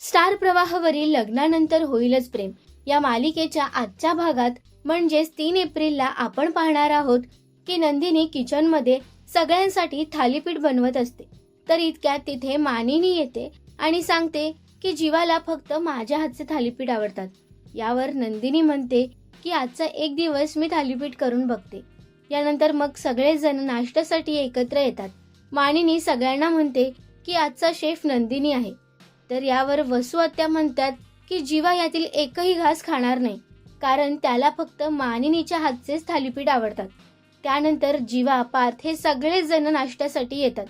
Star प्रवाहावरील लग्नानंतर होईलच प्रेम. या मालिकेच्या आजच्या भागात म्हणजेच तीन एप्रिलला आपण पाहणार आहोत की नंदिनी किचनमध्ये सगळ्यांसाठी थालीपीठ बनवत असते. तर इतक्यात तिथे मानिनी येते आणि सांगते की जीवाला फक्त माझ्या हातचे थालीपीठ आवडतात. यावर नंदिनी म्हणते की आजचा एक दिवस मी थालीपीठ करून बघते. यानंतर मग सगळेजण नाश्त्यासाठी एकत्र येतात. मानिनी सगळ्यांना म्हणते की आजचा शेफ नंदिनी आहे. तर यावर वसुआत्या म्हणतात की जीवा यातील एकही घास खाणार नाही कारण त्याला फक्त मानिनीच्या हातचेच थालीपीठ आवडतात. त्यानंतर जीवा पार्थ हे सगळेच जण नाश्त्यासाठी येतात.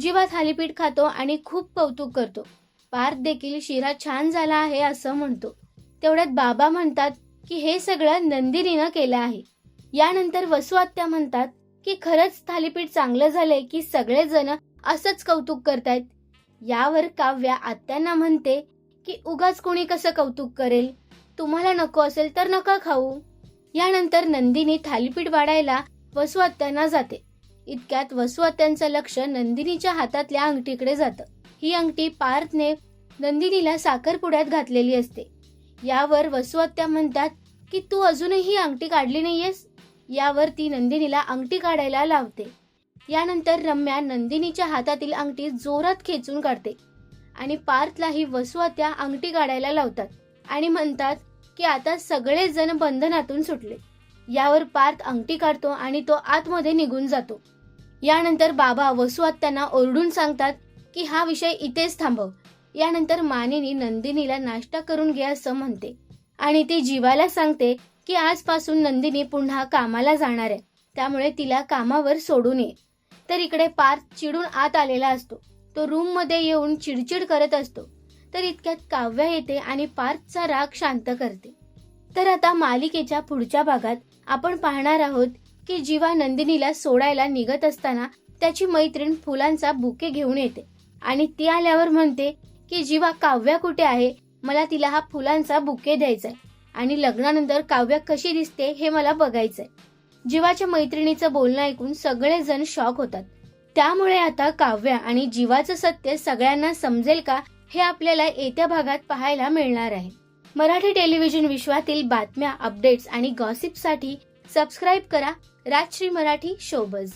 जीवा थालीपीठ खातो आणि खूप कौतुक करतो. पार्थ देखील शिरा छान झाला आहे असं म्हणतो. तेवढ्यात बाबा म्हणतात की हे सगळं नंदिनीनं केलं आहे. यानंतर वसुआत्या म्हणतात की खरंच थालीपीठ चांगलं झालंय की सगळेजण असंच कौतुक करतायत. यावर काव्या आत्यांना म्हणते की उगाच कोणी कसं कौतुक करेल? तुम्हाला नको असेल तर नका खाऊ. यानंतर नंदिनी थालीपीठ वाढायला वसू आत्यांना जाते. इतक्यात वसू आत्यांचं लक्ष नंदिनीच्या हातातल्या अंगठीकडे जातं. ही अंगठी पार्थने नंदिनीला साखरपुड्यात घातलेली असते. यावर वसू आत्या म्हणतात की तू अजूनही अंगठी काढली नाहीयेस? यावर ती नंदिनीला अंगठी काढायला लावते. यानंतर रम्या नंदिनीच्या हातातील अंगठी जोरात खेचून काढते. आणि पार्थलाही वसुआत्या अंगठी काढायला लावतात. आणि म्हणतात की आता सगळेजण बंधनातून सुटले. यावर पार्थ अंगठी काढतो आणि तो आतमध्ये निघून जातो. यानंतर बाबा वसुआत्यांना ओरडून सांगतात की हा विषय इथेच थांबव. यानंतर मानिनी नंदिनीला नाश्ता करून घ्या असं म्हणते. आणि ती जीवाला सांगते की आजपासून नंदिनी पुन्हा कामाला जाणार आहे. त्यामुळे तिला कामावर सोडून ये. तर इकडे पार्थ चिडून आत आलेला असतो. तो रूममध्ये येऊन चिडचिड करत असतो. तर इतक्यात काव्या येते आणि पार्थचा राग शांत करते. तर आता मालिकेच्या पुढच्या भागात आपण पाहणार आहोत की जीवा नंदिनीला सोडायला निघत असताना त्याची मैत्रीण फुलांचा बुके घेऊन येते. आणि ती आल्यावर म्हणते की जीवा काव्या कुठे आहे? मला तिला हा फुलांचा बुके द्यायचा आहे आणि लग्नानंतर काव्या कशी दिसते हे मला बघायचंय. जीवाच्या मैत्रिणीचं बोलणं ऐकून सगळेजण शॉक होतात. त्यामुळे आता काव्या आणि जीवाचं सत्य सगळ्यांना समजेल का हे आपल्याला येत्या भागात पाहायला मिळणार आहे. मराठी टेलिव्हिजन विश्वातील बातम्या अपडेट्स आणि गॉसिपसाठी सबस्क्राईब करा. राजश्री मराठी शोबज